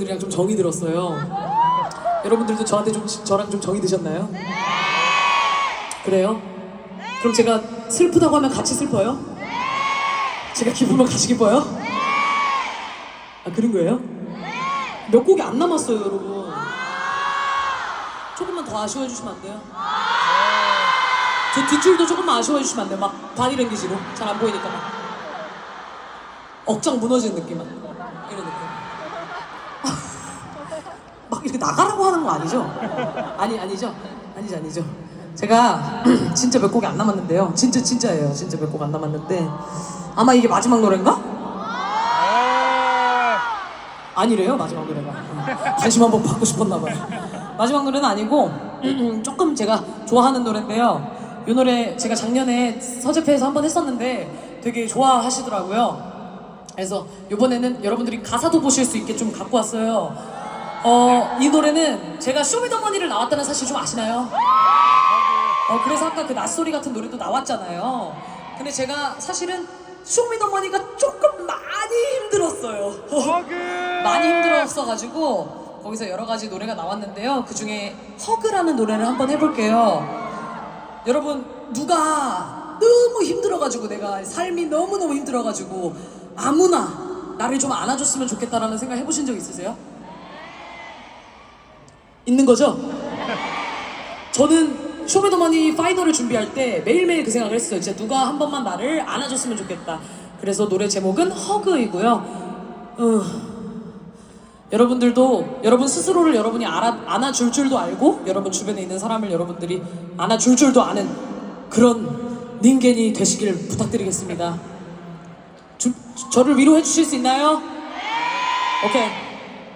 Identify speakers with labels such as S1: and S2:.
S1: 들이랑 좀 정이 들었어요. 여러분들도 저한테 좀 저랑 좀 정이 드셨나요? 그래요? 그럼 제가 슬프다고 하면 같이 슬퍼요? 제가 기쁘면 같이 기뻐요? 아 그런 거예요? 몇 곡이 안 남았어요, 여러분. 조금만 더 아쉬워해 주시면 안 돼요? 저 뒷줄도 조금만 아쉬워해 주시면 안 돼요? 막 바디랭귀지로 잘 안 보이니까 막 억장 무너지는 느낌만 이런 느낌. 막 이렇게 나가라고 하는 거 아니죠? 아니 아니죠? 아니죠 아니죠. 제가 진짜 몇 곡이 안 남았는데요. 진짜 진짜예요. 진짜 몇 곡 안 남았는데 아마 이게 마지막 노래인가? 아니래요 마지막 노래가. 어, 관심 한번 받고 싶었나 봐요. 마지막 노래는 아니고 조금 제가 좋아하는 노래인데요. 이 노래 제가 작년에 서재페에서 한 번 했었는데 되게 좋아하시더라고요. 그래서 이번에는 여러분들이 가사도 보실 수 있게 좀 갖고 왔어요. 어, 이 노래는 제가 쇼미더머니를 나왔다는 사실 좀 아시나요? 어, 그래서 아까 그 낯소리 같은 노래도 나왔잖아요. 근데 제가 사실은 쇼미더머니가 조금 많이 힘들었어요. 많이 힘들었어가지고 거기서 여러 가지 노래가 나왔는데요. 그 중에 허그라는 노래를 한번 해볼게요. 여러분 누가 너무 힘들어가지고 내가 삶이 너무너무 힘들어가지고 아무나 나를 좀 안아줬으면 좋겠다라는 생각 해보신 적 있으세요? 있는 거죠? 저는 쇼미더머니 파이널을 준비할 때 매일매일 그 생각을 했어요. 진짜 누가 한 번만 나를 안아줬으면 좋겠다. 그래서 노래 제목은 허그이고요. 어, 여러분들도 여러분 스스로를 여러분이 알아, 안아줄 줄도 알고 여러분 주변에 있는 사람을 여러분들이 안아줄 줄도 아는 그런 닌겐이 되시길 부탁드리겠습니다. 주, 저를 위로해 주실 수 있나요? 오케이.